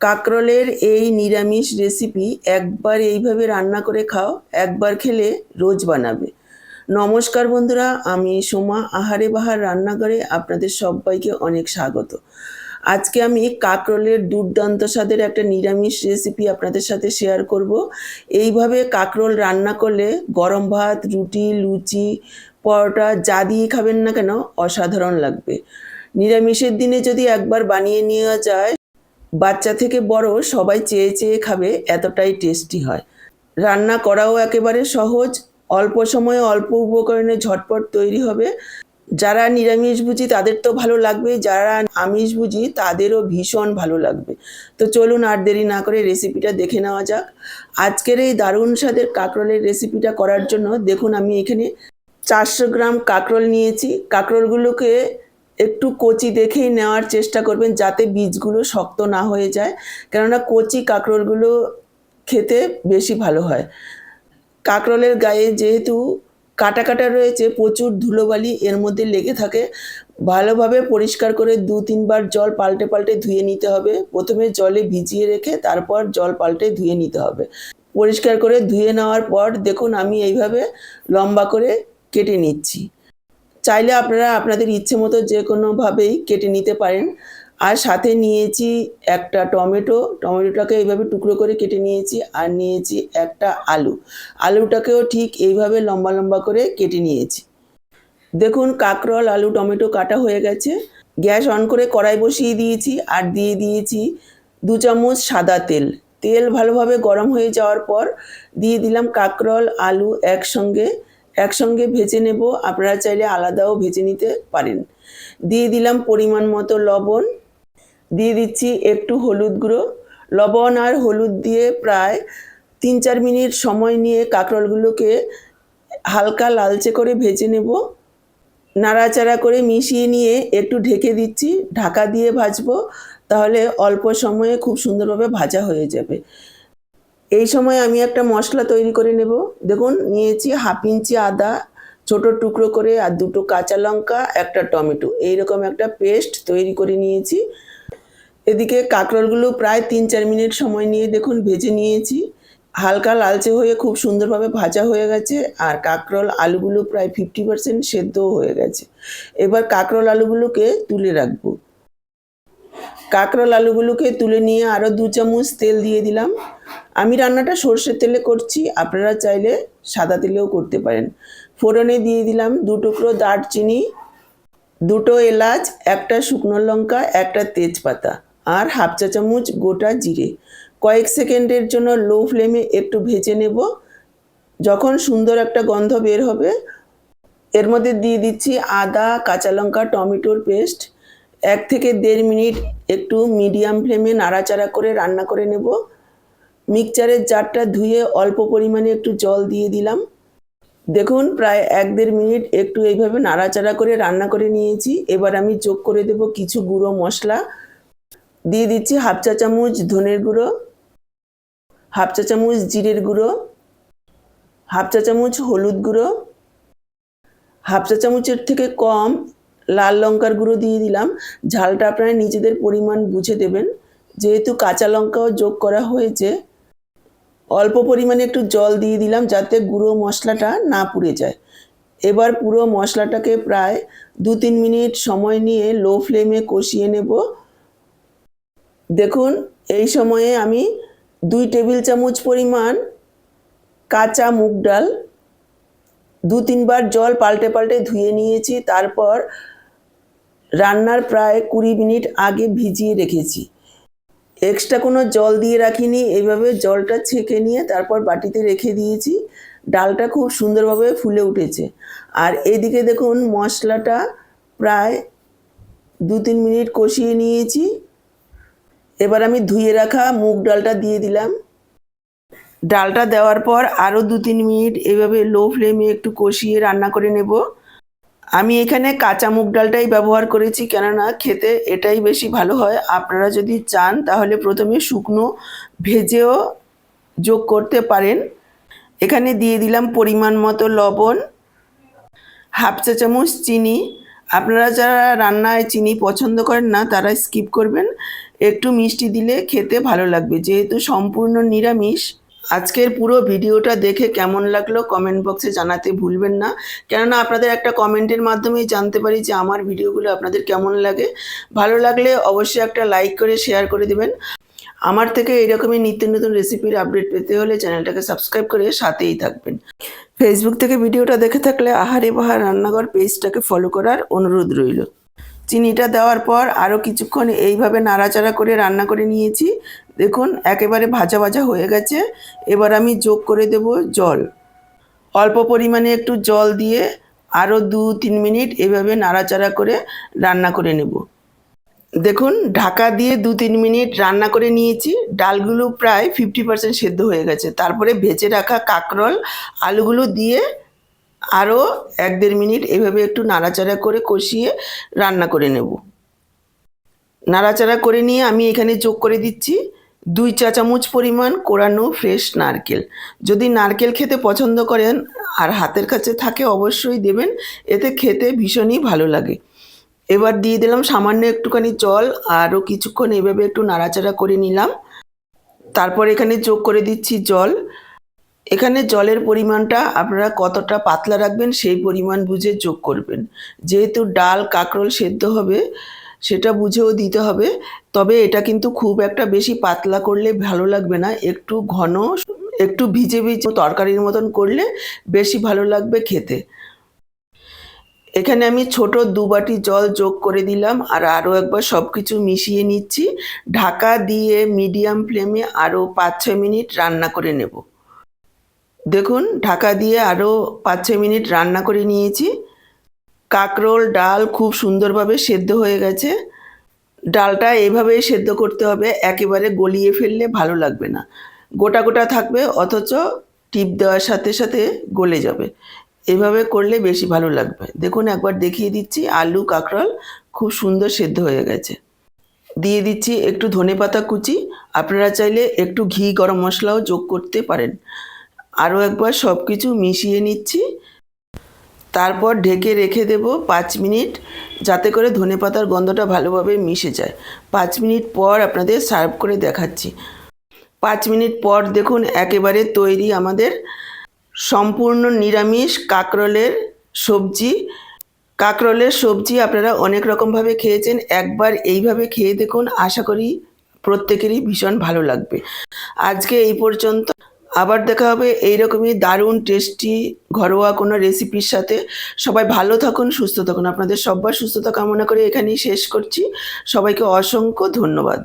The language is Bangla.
কাকরলের এই নিরামিষ রেসিপি একবার এইভাবে রান্না করে খাও, একবার খেলে রোজ বানাবে। নমস্কার বন্ধুরা, আমি সোমা আহারে বাহার রান্নাঘরে আপনাদের সবাইকে অনেক স্বাগত। আজকে আমি কাকরোলের দুর্দান্ত স্বাদের একটা নিরামিষ রেসিপি আপনাদের সাথে শেয়ার করব। এইভাবে কাকরোল রান্না করলে গরম ভাত, রুটি, লুচি, পরোটা যা দিয়ে খাবেন না কেন, অসাধারণ লাগবে। নিরামিষের দিনে যদি একবার বানিয়ে নেওয়া যায় বাচ্চা থেকে বড় সবাই চেয়ে চেয়ে খাবে, এতটাই টেস্টি হয়। রান্না করাও একেবারে সহজ, অল্প সময়ে অল্প উপকরণে ঝটপট তৈরি হবে। যারা নিরামিষ বুঝি তাদের তো ভালো লাগবে, যারা আমিষ বুঝি তাদেরও ভীষণ ভালো লাগবে। তো চলুন আর দেরি না করে রেসিপিটা দেখে নেওয়া যাক। আজকের এই দারুণ স্বাদের কাঁকরোলের রেসিপিটা করার জন্য দেখুন আমি এখানে চারশো গ্রাম কাঁকরোল নিয়েছি। কাঁকরোলগুলোকে একটু কচি দেখেই নেওয়ার চেষ্টা করবেন যাতে বীজগুলো শক্ত না হয়ে যায়। কেননা কচি কাঁকরোলগুলো খেতে বেশি ভালো হয়। কাঁকরোলের গায়ে যেহেতু কাটা কাটা রয়েছে, প্রচুর ধুলোবালি এর মধ্যে লেগে থাকে, ভালোভাবে পরিষ্কার করে দু তিনবার জল পাল্টে পাল্টে ধুয়ে নিতে হবে। প্রথমে জলে ভিজিয়ে রেখে তারপর জল পাল্টে ধুয়ে নিতে হবে। পরিষ্কার করে ধুয়ে নেওয়ার পর দেখুন আমি এইভাবে লম্বা করে কেটে নিচ্ছি। চাইলে আপনারা আপনাদের ইচ্ছে মতো যে কোনোভাবেই কেটে নিতে পারেন। আর সাথে নিয়েছি একটা টমেটো। টমেটোটাকে এইভাবে টুকরো করে কেটে নিয়েছি আর নিয়েছি একটা আলু। আলুটাকেও ঠিক এইভাবে লম্বা লম্বা করে কেটে নিয়েছি। দেখুন কাঁকরোল, আলু, টমেটো কাটা হয়ে গেছে। গ্যাস অন করে কড়াই বসিয়ে দিয়েছি আর দিয়ে দিয়েছি দু চামচ সাদা তেল। তেল ভালোভাবে গরম হয়ে যাওয়ার পর দিয়ে দিলাম কাঁকরোল, আলু একসঙ্গে। একসঙ্গে ভেজে নেব। আপনারা চাইলে আলাদাও ভেজে নিতে পারেন। দিয়ে দিলাম পরিমাণ মতো লবণ। দিয়ে দিচ্ছি একটু হলুদ গুঁড়ো। লবণ আর হলুদ দিয়ে প্রায় তিন চার মিনিট সময় নিয়ে কাঁকরোলগুলোকে হালকা লালচে করে ভেজে নেব। নাড়াচাড়া করে মিশিয়ে নিয়ে একটু ঢেকে দিচ্ছি। ঢাকা দিয়ে ভাজবো, তাহলে অল্প সময়ে খুব সুন্দরভাবে ভাজা হয়ে যাবে। এই সময় আমি একটা মশলা তৈরি করে নেব। দেখুন, নিয়েছি হাফ ইঞ্চি আদা, ছোট টুকরো করে আর দুটো কাঁচা লঙ্কা, একটা টমেটো। এইরকম একটা পেস্ট তৈরি করে নিয়েছি। এদিকে কাঁকরোলগুলো প্রায় তিন চার মিনিট সময় নিয়ে দেখুন ভেজে নিয়েছি। হালকা লালচে হয়ে খুব সুন্দরভাবে ভাজা হয়ে গেছে আর কাঁকরোল আলুগুলো প্রায় ফিফটি পার্সেন্ট সেদ্ধও হয়ে গেছে। এবার কাঁকরোল আলুগুলোকে তুলে রাখব। কাঁকরোল আলুগুলোকে তুলে নিয়ে আরও দু চামচ তেল দিয়ে দিলাম। আমি রান্নাটা সর্ষের তেলে করছি, আপনারা চাইলে সাদা তেলেও করতে পারেন। ফোড়নে দিয়ে দিলাম দু টুকরো দারচিনি, দুটো এলাচ, একটা শুকনো লঙ্কা, একটা তেজপাতা আর হাফ চা চামচ গোটা জিরে। কয়েক সেকেন্ডের জন্য লো ফ্লেমে একটু ভেজে নেব। যখন সুন্দর একটা গন্ধ বের হবে, এর মধ্যে দিয়ে দিচ্ছি আদা, কাঁচা লঙ্কা, টমেটোর পেস্ট। এক থেকে দেড় মিনিট একটু মিডিয়াম ফ্লেমে নাড়াচাড়া করে রান্না করে নেব। মিক্সচারের জারটা ধুয়ে অল্প পরিমাণে একটু জল দিয়ে দিলাম। দেখুন, প্রায় এক দেড় মিনিট একটু এইভাবে নাড়াচাড়া করে রান্না করে নিয়েছি। এবার আমি যোগ করে দেব কিছু গুঁড়ো মশলা। দিয়ে দিচ্ছি হাফ চা চামচ ধনের গুঁড়ো, হাফ চা চামচ জিরের গুঁড়ো, হাফ চা চামচ হলুদ গুঁড়ো, হাফ চা চামচের থেকে কম লাল লঙ্কার গুঁড়ো দিয়ে দিলাম। ঝালটা আপনারা নিজেদের পরিমাণ বুঝে দেবেন। যেহেতু কাঁচা লঙ্কাও যোগ করা হয়েছে অল্প পরিমাণে একটু জল দিয়ে দিলাম যাতে গুঁড়ো মশলাটা না পুড়ে যায়। এবার পুরো মশলাটাকে প্রায় দু তিন মিনিট সময় নিয়ে লো ফ্লেমে কষিয়ে নেব। দেখুন, এই সময়ে আমি দুই টেবিল চামচ পরিমাণ কাঁচা মুগ ডাল দু তিনবার জল পাল্টে পাল্টে ধুয়ে নিয়েছি, তারপর রান্নার প্রায় কুড়ি মিনিট আগে ভিজিয়ে রেখেছি। এক্সট্রা কোনো জল দিয়ে রাখিনি, এইভাবে জলটা ছেঁকে নিয়ে তারপর বাটিতে রেখে দিয়েছি। ডালটা খুব সুন্দরভাবে ফুলে উঠেছে। আর এদিকে দেখুন মশলাটা প্রায় দু তিন মিনিট কষিয়ে নিয়েছি। এবার আমি ধুয়ে রাখা মুগ ডালটা দিয়ে দিলাম। ডালটা দেওয়ার পর আরও দু তিন মিনিট এভাবে লো ফ্লেমে একটু কষিয়ে রান্না করে নেব। আমি এখানে কাঁচা মুগ ডালটাই ব্যবহার করেছি, কেননা খেতে এটাই বেশি ভালো হয়। আপনারা যদি চান, তাহলে প্রথমে শুকনো ভেজেও যোগ করতে পারেন। এখানে দিয়ে দিলাম পরিমাণ মতো লবণ, হাফ চা চামচ চিনি। আপনারা যারা রান্নায় চিনি পছন্দ করেন না, তারা স্কিপ করবেন। একটু মিষ্টি দিলে খেতে ভালো লাগবে, যেহেতু সম্পূর্ণ নিরামিষ। আজকের পুরো ভিডিওটা দেখে কেমন লাগল কমেন্ট বক্সে জানাতে ভুলবেন না। কেননা আপনাদের একটা কমেন্টের মাধ্যমেই জানতে পারি যে আমার ভিডিওগুলো আপনাদের কেমন লাগে। ভালো লাগলে অবশ্যই একটা লাইক করে শেয়ার করে দেবেন। আমার থেকে এইরকমই নিত্য নতুন রেসিপির আপডেট পেতে হলে চ্যানেলটাকে সাবস্ক্রাইব করে সাথেই থাকবেন। ফেসবুক থেকে ভিডিওটা দেখে থাকলে আহারে বাহার রান্নাঘর পেজটাকে ফলো করার অনুরোধ রইল। চিনিটা দেওয়ার পর আরও কিছুক্ষণ এইভাবে নাড়াচাড়া করে রান্না করে নিয়েছি। দেখুন, একেবারে ভাজা ভাজা হয়ে গেছে। এবার আমি যোগ করে দেব জল। অল্প পরিমাণে একটু জল দিয়ে আরও দু তিন মিনিট এভাবে নাড়াচাড়া করে রান্না করে নেব। দেখুন, ঢাকা দিয়ে দু তিন মিনিট রান্না করে নিয়েছি। ডালগুলো প্রায় ফিফটি পার্সেন্ট সেদ্ধ হয়ে গেছে। তারপরে ভেজে রাখা কাঁকরোল, আলুগুলো দিয়ে আরও এক দেড় মিনিট এভাবে একটু নাড়াচাড়া করে কষিয়ে রান্না করে নেব। নাড়াচাড়া করে নিয়ে আমি এখানে যোগ করে দিচ্ছি দুই চা চামচ পরিমাণ কোরানো ফ্রেশ নারকেল। যদি নারকেল খেতে পছন্দ করেন আর হাতের কাছে থাকে অবশ্যই দেবেন, এতে খেতে ভীষণই ভালো লাগে। এবার দিয়ে দিলাম সামান্য একটুখানি জল আরও কিছুক্ষণ এভাবে একটু নাড়াচাড়া করে নিলাম। তারপর এখানে যোগ করে দিচ্ছি জল। এখানে জলের পরিমাণটা আপনারা কতটা পাতলা রাখবেন সেই পরিমাণ বুঝে যোগ করবেন। যেহেতু ডাল, কাঁকরোল সেদ্ধ হবে, সেটা বুঝেও দিতে হবে। তবে এটা কিন্তু খুব একটা বেশি পাতলা করলে ভালো লাগবে না। একটু ঘন, একটু ভিজে ভিজে তরকারির মতন করলে বেশি ভালো লাগবে খেতে। এখানে আমি ছোট দু বাটি জল যোগ করে দিলাম আর আরও একবার সব কিছু মিশিয়ে নিচ্ছি। ঢাকা দিয়ে মিডিয়াম ফ্লেমে আরও পাঁচ ছয় মিনিট রান্না করে নেব। দেখুন, ঢাকা দিয়ে আরও পাঁচ ছ মিনিট রান্না করে নিয়েছি। কাকরোল, ডাল খুব সুন্দরভাবে সেদ্ধ হয়ে গেছে। ডালটা এভাবেই সেদ্ধ করতে হবে, একেবারে গলিয়ে ফেললে ভালো লাগবে না। গোটা গোটা থাকবে, অথচ টিপ দেওয়ার সাথে সাথে গলে যাবে। এভাবে করলে বেশি ভালো লাগবে। দেখুন, একবার দেখিয়ে দিচ্ছি, আলু, কাঁকরোল খুব সুন্দর সেদ্ধ হয়ে গেছে। দিয়ে দিচ্ছি একটু ধনেপাতা কুচি। আপনারা চাইলে একটু ঘি, গরম মশলাও যোগ করতে পারেন। আরও একবার সব কিছু মিশিয়ে নিচ্ছি। তারপর ঢেকে রেখে দেব পাঁচ মিনিট, যাতে করে ধনেপাতার গন্ধটা ভালোভাবে মিশে যায়। পাঁচ মিনিট পর আপনাদের সার্ভ করে দেখাচ্ছি। পাঁচ মিনিট পর দেখুন একেবারে তৈরি আমাদের সম্পূর্ণ নিরামিষ কাঁকরোলের সবজি। কাঁকরোলের সবজি আপনারা অনেক রকমভাবে খেয়েছেন, একবার এইভাবে খেয়ে দেখুন, আশা করি প্রত্যেকেরই ভীষণ ভালো লাগবে। আজকে এই পর্যন্ত। আবার দেখা হবে। এইরকমই দারুণ টেস্টি ঘরোয়া কোনো রেসিপির সাথে। সবাই ভালো থাকুন, সুস্থ থাকুন। আপনাদের সবার সুস্থতা কামনা করে এখানেই শেষ করছি। সবাইকে অসংখ্য ধন্যবাদ।